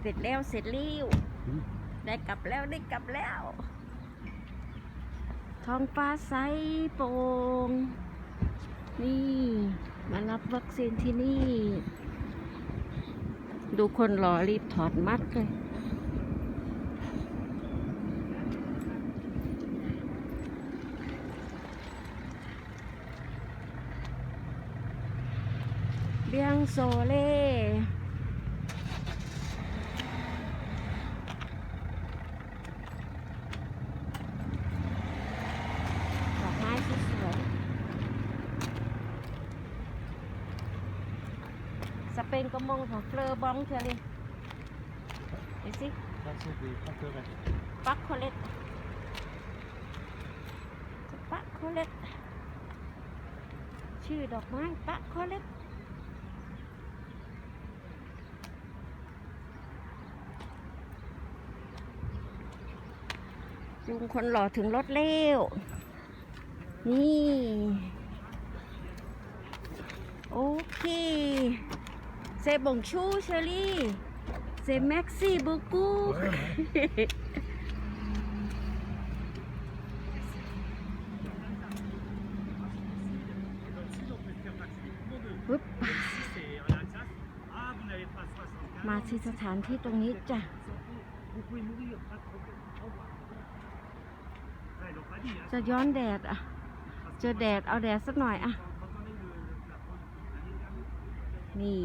เสร็จแล้วเสร็จแล้วอืมได้กลับแล้วได้กลับแล้ว ท้องฟ้าใสโปร่งนี่ มารับวัคซีนที่นี่ ดูคนรอรีบถอดมัดเลยเบียงโซเล่ ดอกไม้สวย ๆสเปนก็มงของเฟลอร์บองเธอเลยดูสิ Ça, c'est des pâquerettes. ปักโคเลตปักโคเลตชื่อดอกไม้ปักโคเลตจุงคนหล่อถึงรถเร็ว นี่ โอเคเซ บงชูเชอรี่เซแม็กซี่บูกูปึ๊บมาที่สถานที่ตรงนี้จ้ะจะย้อนแดดอะ เจอแดดเอาแดดสักหน่อยอะ นี่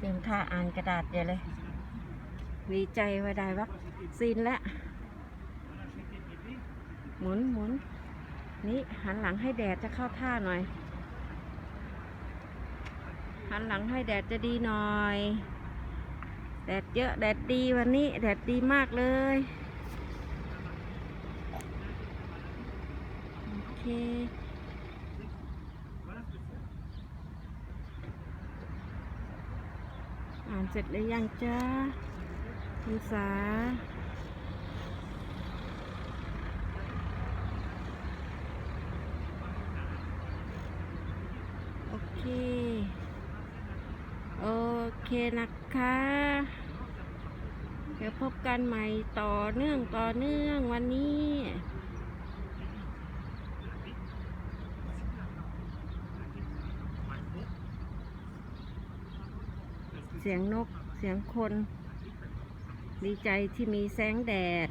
เต็มท่าอ่านกระดาษเดี๋ยวเลยดีใจว่าได้วัคซีนแล้วหมุนหมุนนี่หันหลังให้แดดจะเข้าท่าหน่อย หันหลังให้แดดจะดีหน่อย แดดเยอะแดดดีวันนี้ แดดดีมากเลยโอเค อ่าน เสร็จหรือยังจ้าคุณสาโอเค โอเคนะคะ เดี๋ยวพบกันใหม่ต่อเนื่องต่อเนื่องวันนี้ เสียงนก เสียงคน ดีใจที่มีแสงแดด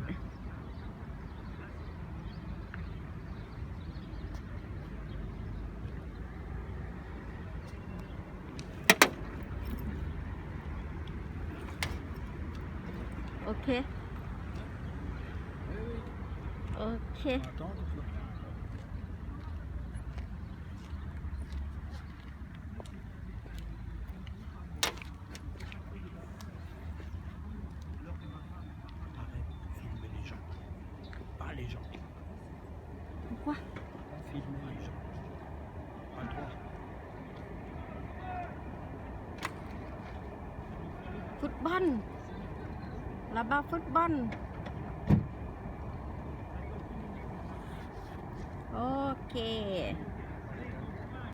โอเค โอเค les gens. Pourquoi On filme les gens. Pas le droit. Football Là-bas, football Ok.